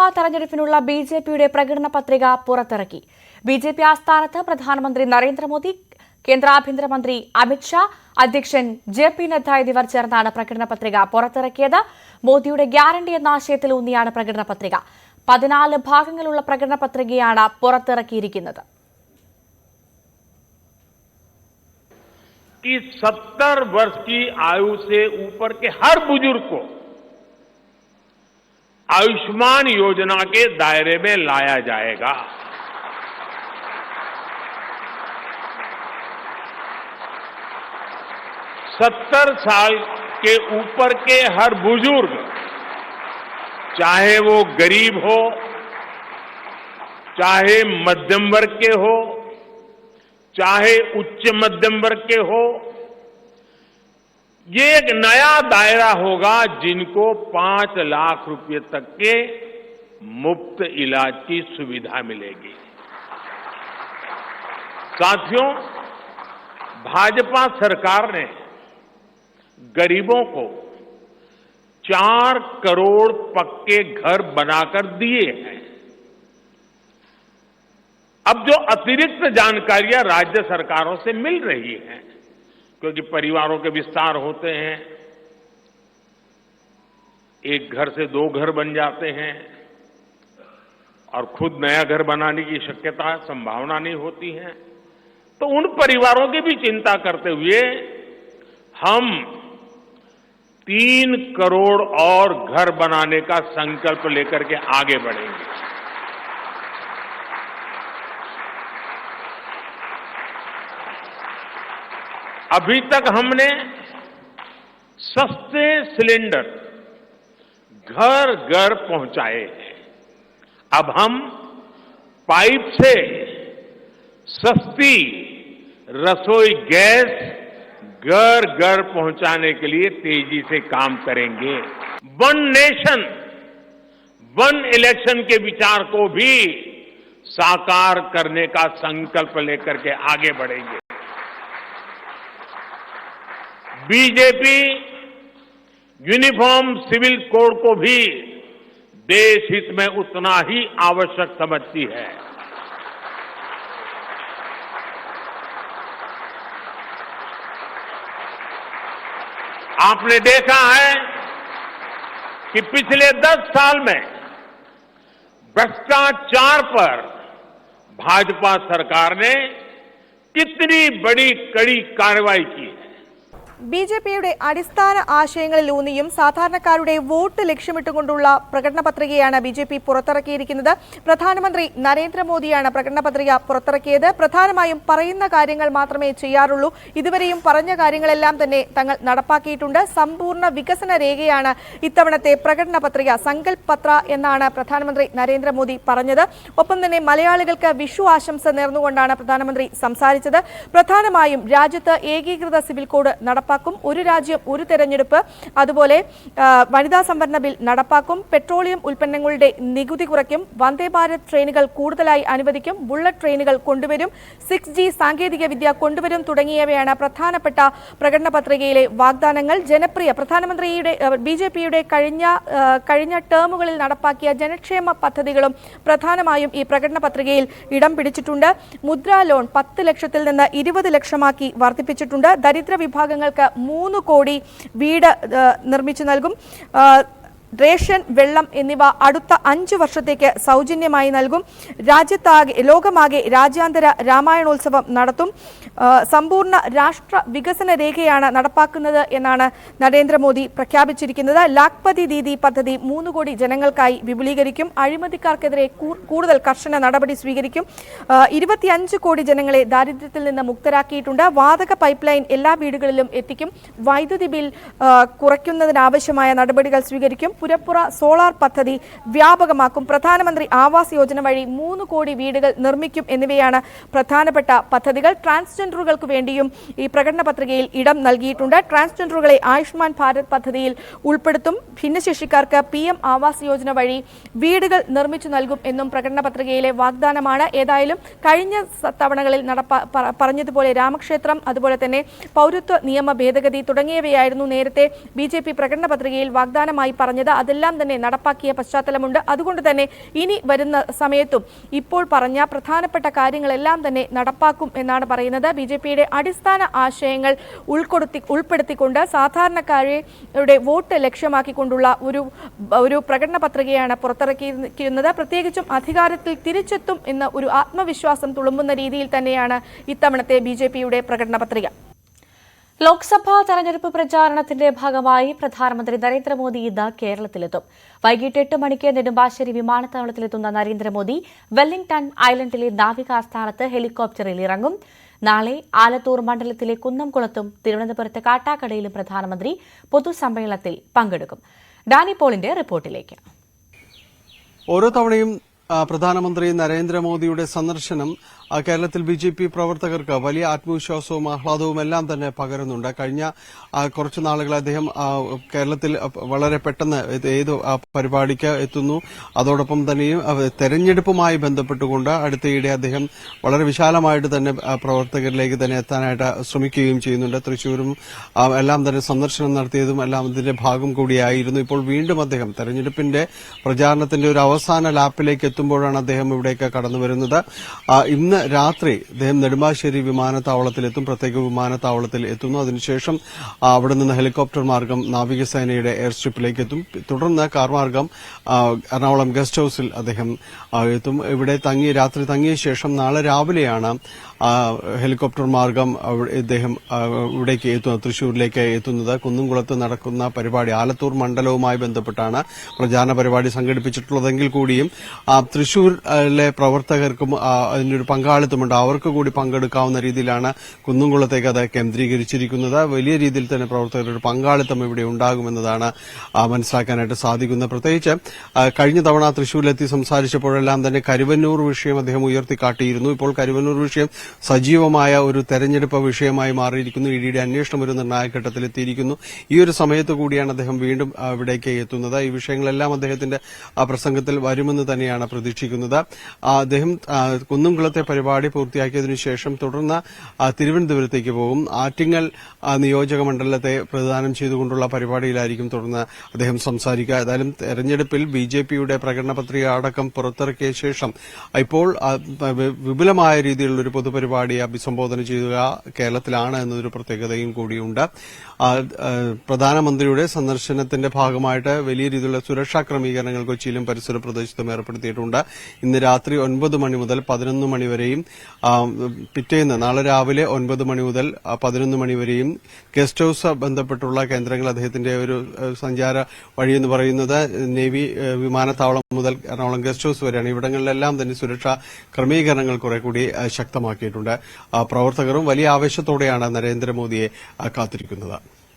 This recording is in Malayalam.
ലോക്സഭാ തെരഞ്ഞെടുപ്പിനുള്ള ബി ജെ പിയുടെ പ്രകടന പത്രിക പുറത്തിറക്കി ബി ജെ പി ആസ്ഥാനത്ത് പ്രധാനമന്ത്രി നരേന്ദ്രമോദി കേന്ദ്ര ആഭ്യന്തരമന്ത്രി അമിത്ഷാ അധ്യക്ഷൻ ജെ പി നദ്ദ എന്നിവർ ചേർന്നാണ് പ്രകടന പത്രിക പുറത്തിറക്കിയത് മോദിയുടെ ഗ്യാരണ്ടി എന്ന ആശയത്തിലൂന്നിയാണ് പ്രകടന പത്രിക പതിനാല് ഭാഗങ്ങളുള്ള പ്രകടന പത്രികയാണ് പുറത്തിറക്കിയിരിക്കുന്നത് कि 70 वर्ष की आयु से ऊपर के हर बुजुर्ग को आयुष्मान योजना के दायरे में लाया जाएगा। सत्तर साल के ऊपर के हर बुज़ुर्ग, चाहे वो गरीब हो, चाहे मध्यम वर्ग के हो, चाहे उच्च मध्यम वर्ग के हो ये एक नया दायरा होगा जिनको पाँच लाख रुपए तक के मुफ़्त इलाज की सुविधा मिलेगी। साथियों, भाजपा सरकार ने गरीबों को चार करोड़ पक्के घर बनाकर दिए हैं। अब जो अतिरिक्त जानकारियाँ राज्य सरकारों से मिल रही हैं क्योंकि परिवारों के विस्तार होते हैं, एक घर से दो घर बन जाते हैं और खुद नया घर बनाने की शक्यता, संभावना नहीं होती है। तो उन परिवारों की भी चिंता करते हुए हम तीन करोड़ और घर बनाने का संकल्प लेकर के आगे बढ़ेंगे। अभी तक हमने सस्ते सिलेंडर घर घर पहुँचाए हैं। अब हम पाइप से सस्ती रसोई गैस घर घर पहुँचाने के लिए तेज़ी से काम करेंगे। वन नेशन, वन इलेक्शन के विचार को भी साकार करने का संकल्प लेकर के आगे बढ़ेंगे। बीजेपी यूनिफॉर्म सिविल कोड को भी देश हित में उतना ही आवश्यक समझती है। आपने देखा है कि पिछले दस साल में भ्रष्टाचार पर भाजपा सरकार ने कितनी बड़ी कड़ी कार्रवाई की है। ബി ജെ പിയുടെ അടിസ്ഥാന ആശയങ്ങളിലൂന്നിയും സാധാരണക്കാരുടെ വോട്ട് ലക്ഷ്യമിട്ടുകൊണ്ടുള്ള പ്രകടന പത്രികയാണ് ബി ജെ പി പുറത്തിറക്കിയിരിക്കുന്നത്. പ്രധാനമന്ത്രി നരേന്ദ്രമോദിയാണ് പ്രകടന പത്രിക പുറത്തിറക്കിയത്. പ്രധാനമായും പറയുന്ന കാര്യങ്ങൾ മാത്രമേ ചെയ്യാറുള്ളൂ. ഇതുവരെയും പറഞ്ഞ കാര്യങ്ങളെല്ലാം തന്നെ തങ്ങൾ നടപ്പാക്കിയിട്ടുണ്ട്. സമ്പൂർണ വികസന രേഖയാണ് ഇത്തവണത്തെ പ്രകടന പത്രിക സങ്കൽപ് പത്ര എന്നാണ് പ്രധാനമന്ത്രി നരേന്ദ്രമോദി പറഞ്ഞത്. ഒപ്പം തന്നെ മലയാളികൾക്ക് വിഷു ആശംസ നേർന്നുകൊണ്ടാണ് പ്രധാനമന്ത്രി സംസാരിച്ചത്. പ്രധാനമായും രാജ്യത്ത് ഏകീകൃത സിവിൽ കോഡ് നടപ്പാക്കും ഒരു രാജ്യം ഒരു തെരഞ്ഞെടുപ്പ്. അതുപോലെ വനിതാ സംവരണ ബിൽ നടപ്പാക്കും പെട്രോളിയം ഉൽപ്പന്നങ്ങളുടെ നികുതി കുറയ്ക്കും വന്ദേ ഭാരത് ട്രെയിനുകൾ കൂടുതലായി അനുവദിക്കും ബുള്ളറ്റ് ട്രെയിനുകൾ കൊണ്ടുവരും സിക്സ് ജി സാങ്കേതിക വിദ്യ കൊണ്ടുവരും തുടങ്ങിയവയാണ് പ്രധാനപ്പെട്ട പ്രകടന പത്രികയിലെ വാഗ്ദാനങ്ങൾ. ജനപ്രിയ പ്രധാനമന്ത്രിയുടെ ബി ജെ പിയുടെ കഴിഞ്ഞ കഴിഞ്ഞ ടേമുകളിൽ നടപ്പാക്കിയ ജനക്ഷേമ പദ്ധതികളും പ്രധാനമായും ഈ പ്രകടന പത്രികയിൽ ഇടം പിടിച്ചിട്ടുണ്ട്. മുദ്രാ ലോൺ പത്ത് ലക്ഷത്തിൽ നിന്ന് ഇരുപത് ലക്ഷമാക്കി വർദ്ധിപ്പിച്ചിട്ടുണ്ട്. ദരിദ്ര വിഭാഗങ്ങൾക്ക് മൂന്ന് കോടി വീട് നിർമ്മിച്ചു നൽകും. റേഷൻ വെള്ളം എന്നിവ അടുത്ത അഞ്ചു വർഷത്തേക്ക് സൗജന്യമായി നൽകും. രാജ്യത്താകെ ലോകമാകെ രാജ്യാന്തര രാമായണോത്സവം നടത്തും. സമ്പൂർണ രാഷ്ട്ര വികസന രേഖയാണ് നടപ്പാക്കുന്നത് എന്നാണ് നരേന്ദ്രമോദി പ്രഖ്യാപിച്ചിരിക്കുന്നത്. ലാഖ്പതി ദീദി പദ്ധതി മൂന്ന് കോടി ജനങ്ങൾക്കായി വിപുലീകരിക്കും. അഴിമതിക്കാർക്കെതിരെ കൂടുതൽ കർശന നടപടി സ്വീകരിക്കും. ഇരുപത്തിയഞ്ച് കോടി ജനങ്ങളെ ദാരിദ്ര്യത്തിൽ നിന്ന് മുക്തരാക്കിയിട്ടുണ്ട്. വാതക പൈപ്പ് ലൈൻ എല്ലാ വീടുകളിലും എത്തിക്കും. വൈദ്യുതി ബിൽ കുറയ്ക്കുന്നതിനാവശ്യമായ നടപടികൾ സ്വീകരിക്കും. പുരപ്പുറ സോളാർ പദ്ധതി വ്യാപകമാക്കും. പ്രധാനമന്ത്രി ആവാസ് യോജന വഴി മൂന്ന് കോടി വീടുകൾ നിർമ്മിക്കും എന്നിവയാണ് പ്രധാനപ്പെട്ട പദ്ധതികൾ. ട്രാൻസ്ജെൻഡറുകൾക്ക് വേണ്ടിയും ഈ പ്രകടന പത്രികയിൽ ഇടം നൽകിയിട്ടുണ്ട്. ട്രാൻസ്ജെൻഡറുകളെ ആയുഷ്മാൻ ഭാരത് പദ്ധതിയിൽ ഉൾപ്പെടുത്തും. ഭിന്നശേഷിക്കാർക്ക് പി എം ആവാസ് യോജന വഴി വീടുകൾ നിർമ്മിച്ചു നൽകും എന്നും പ്രകടന പത്രികയിലെ വാഗ്ദാനമാണ്. ഏതായാലും കഴിഞ്ഞ തവണകളിൽ നടപ്പ പറഞ്ഞതുപോലെ രാമക്ഷേത്രം അതുപോലെ തന്നെ പൗരത്വ നിയമ ഭേദഗതി തുടങ്ങിയവയായിരുന്നു നേരത്തെ ബി പ്രകടന പത്രികയിൽ വാഗ്ദാനമായി പറഞ്ഞത്. അതെല്ലാം തന്നെ നടപ്പാക്കിയ പശ്ചാത്തലമുണ്ട്. അതുകൊണ്ട് തന്നെ ഇനി വരുന്ന സമയത്തും ഇപ്പോൾ പറഞ്ഞ പ്രധാനപ്പെട്ട കാര്യങ്ങളെല്ലാം തന്നെ നടപ്പാക്കും എന്നാണ് പറയുന്നത്. ബി ജെ പിയുടെ അടിസ്ഥാന ആശയങ്ങൾ ഉൾക്കൊടുത്തി ഉൾപ്പെടുത്തിക്കൊണ്ട് സാധാരണക്കാരുടെ വോട്ട് ലക്ഷ്യമാക്കിക്കൊണ്ടുള്ള ഒരു ഒരു പ്രകടന പത്രികയാണ് പുറത്തിറക്കിയിരിക്കുന്നത്. പ്രത്യേകിച്ചും അധികാരത്തിൽ തിരിച്ചെത്തും എന്ന ഒരു ആത്മവിശ്വാസം തുളുമ്പുന്ന രീതിയിൽ തന്നെയാണ് ഇത്തവണത്തെ ബി പ്രകടന പത്രിക. ലോക്സഭാ തെരഞ്ഞെടുപ്പ് പ്രചാരണത്തിന്റെ ഭാഗമായി പ്രധാനമന്ത്രി നരേന്ദ്രമോദി ഇന്ന് കേരളത്തിലെത്തും. വൈകിട്ട് എട്ട് മണിക്ക് നെടുമ്പാശ്ശേരി വിമാനത്താവളത്തിലെത്തുന്ന നരേന്ദ്രമോദി വെല്ലിംഗ്ടൺ ഐലൻഡിലെ നാവികാസ്ഥാനത്ത് ഹെലികോപ്റ്ററിൽ ഇറങ്ങും. നാളെ ആലത്തൂർ മണ്ഡലത്തിലെ കുന്നംകുളത്തും തിരുവനന്തപുരത്ത് കാട്ടാക്കടയിലും പ്രധാനമന്ത്രി പൊതുസമ്മേളനത്തിൽ പങ്കെടുക്കും. ഡാനി പോളിന്റെ റിപ്പോർട്ടിലേക്ക്. ഓരോ തവണയും പ്രധാനമന്ത്രി നരേന്ദ്രമോദിയുടെ സന്ദർശനം കേരളത്തിൽ ബി ജെ പി പ്രവർത്തകർക്ക് വലിയ ആത്മവിശ്വാസവും ആഹ്ലാദവും എല്ലാം തന്നെ പകരുന്നുണ്ട്. കഴിഞ്ഞ കുറച്ച് നാളുകൾ അദ്ദേഹം കേരളത്തിൽ വളരെ പെട്ടെന്ന് ഏത് പരിപാടിക്ക് എത്തുന്നു. അതോടൊപ്പം തന്നെയും തെരഞ്ഞെടുപ്പുമായി ബന്ധപ്പെട്ടുകൊണ്ട് അടുത്തയിടെ അദ്ദേഹം വളരെ വിശാലമായിട്ട് തന്നെ പ്രവർത്തകരിലേക്ക് തന്നെ എത്താനായിട്ട് ശ്രമിക്കുകയും ചെയ്യുന്നുണ്ട്. തൃശൂരും എല്ലാം തന്നെ സന്ദർശനം നടത്തിയതും എല്ലാം ഇതിന്റെ ഭാഗം കൂടിയായിരുന്നു. ഇപ്പോൾ വീണ്ടും അദ്ദേഹം തെരഞ്ഞെടുപ്പിന്റെ പ്രചാരണത്തിന്റെ ഒരു അവസാന ലാപ്പിലേക്ക് എത്തുമ്പോഴാണ് അദ്ദേഹം ഇവിടേക്ക് കടന്നു വരുന്നത്. ഇന്ന് രാത്രി അദ്ദേഹം നെടുമ്പാശ്ശേരി വിമാനത്താവളത്തിലെത്തും പ്രത്യേക വിമാനത്താവളത്തിൽ എത്തുന്നു. അതിനുശേഷം അവിടെ നിന്ന് ഹെലികോപ്റ്റർ മാർഗം നാവികസേനയുടെ എയർ സ്ട്രിപ്പിലേക്ക് എത്തും തുടർന്ന് കാർ മാർഗം എറണാകുളം ഗസ്റ്റ് ഹൌസിൽ അദ്ദേഹം എത്തും. ഇവിടെ തങ്ങി രാത്രി തങ്ങിയ ശേഷം നാളെ രാവിലെയാണ് ഹെലികോപ്റ്റർ മാർഗം ഇദ്ദേഹം ഇവിടേക്ക് എത്തുന്നത് തൃശൂരിലേക്ക് എത്തുന്നത്. കുന്നുംകുളത്ത് നടക്കുന്ന പരിപാടി ആലത്തൂർ മണ്ഡലവുമായി ബന്ധപ്പെട്ടാണ് പ്രചാരണ പരിപാടി സംഘടിപ്പിച്ചിട്ടുള്ളതെങ്കിൽ കൂടിയും തൃശൂരിലെ പ്രവർത്തകർക്കും അതിനൊരു പങ്കാളിത്തമുണ്ട്. അവർക്ക് കൂടി പങ്കെടുക്കാവുന്ന രീതിയിലാണ് കുന്നുംകുളത്തേക്ക് അത് കേന്ദ്രീകരിച്ചിരിക്കുന്നത്. വലിയ രീതിയിൽ തന്നെ പ്രവർത്തകരുടെ ഒരു പങ്കാളിത്തം ഇവിടെ ഉണ്ടാകുമെന്നതാണ് മനസ്സിലാക്കാനായിട്ട് സാധിക്കുന്നത്. പ്രത്യേകിച്ച് കഴിഞ്ഞ തവണ തൃശൂരിലെത്തി സംസാരിച്ചപ്പോഴെല്ലാം തന്നെ കരുവന്നൂർ വിഷയം അദ്ദേഹം ഉയർത്തിക്കാട്ടിയിരുന്നു. ഇപ്പോൾ കരുവന്നൂർ വിഷയം സജീവമായ ഒരു തെരഞ്ഞെടുപ്പ് വിഷയമായി മാറിയിരിക്കുന്നു. ഇഡിയുടെ അന്വേഷണം ഒരു നിർണായക ഘട്ടത്തിലെത്തിയിരിക്കുന്നു. ഈ ഒരു സമയത്ത് കൂടിയാണ് അദ്ദേഹം വീണ്ടും ഇവിടേക്ക് എത്തുന്നത്. ഈ വിഷയങ്ങളെല്ലാം അദ്ദേഹത്തിന്റെ പ്രസംഗത്തിൽ വരുമെന്ന് തന്നെയാണ് പ്രതീക്ഷിക്കുന്നത്. അദ്ദേഹം കുന്നുംകുളത്തെ പരിപാടി പൂർത്തിയാക്കിയതിനു ശേഷം തുടർന്ന് തിരുവനന്തപുരത്തേക്ക് പോകും. ആറ്റിങ്ങൽ നിയോജക മണ്ഡലത്തെ പ്രതിദാനം ചെയ്തുകൊണ്ടുള്ള പരിപാടിയിലായിരിക്കും തുടർന്ന് അദ്ദേഹം സംസാരിക്കുക. ഏതായാലും തെരഞ്ഞെടുപ്പിൽ ബി ജെ പിയുടെ പ്രകടന പത്രിക അടക്കം പുറത്തിറക്കിയ ശേഷം ഇപ്പോൾ വിപുലമായ രീതിയിലുള്ള ഒരു പൊതുപരിപാടി അഭിസംബോധന ചെയ്യുക കേരളത്തിലാണ് എന്നതൊരു പ്രത്യേകതയും കൂടിയുണ്ട്. പ്രധാനമന്ത്രിയുടെ സന്ദർശനത്തിന്റെ ഭാഗമായിട്ട് വലിയ രീതിയിലുള്ള സുരക്ഷാ ക്രമീകരണങ്ങൾ കൊച്ചിയിലും പരിസര പ്രദേശത്തും ഏർപ്പെടുത്തിയിട്ടുണ്ട്. ഇന്ന് രാത്രി ഒൻപത് മണി മുതൽ പതിനൊന്ന് മണി വരെയും പിറ്റേന്ന് നാളെ രാവിലെ ഒൻപത് മണി മുതൽ പതിനൊന്ന് മണി വരെയും ഗസ്റ്റ് ഹൌസ് ബന്ധപ്പെട്ടുള്ള കേന്ദ്രങ്ങൾ അദ്ദേഹത്തിന്റെ ഒരു സഞ്ചാര വഴി എന്ന് പറയുന്നത് നേവി വിമാനത്താവളം മുതൽ എറണാകുളം ഗസ്റ്റ് ഹൌസ് വരെയാണ്. ഇവിടങ്ങളിലെല്ലാം തന്നെ സുരക്ഷാ ക്രമീകരണങ്ങൾ കുറെ കൂടി ശക്തമാക്കിയിട്ടുണ്ട്. പ്രവർത്തകരും വലിയ ആവേശത്തോടെയാണ് നരേന്ദ്രമോദിയെ കാത്തിരിക്കുന്നത്.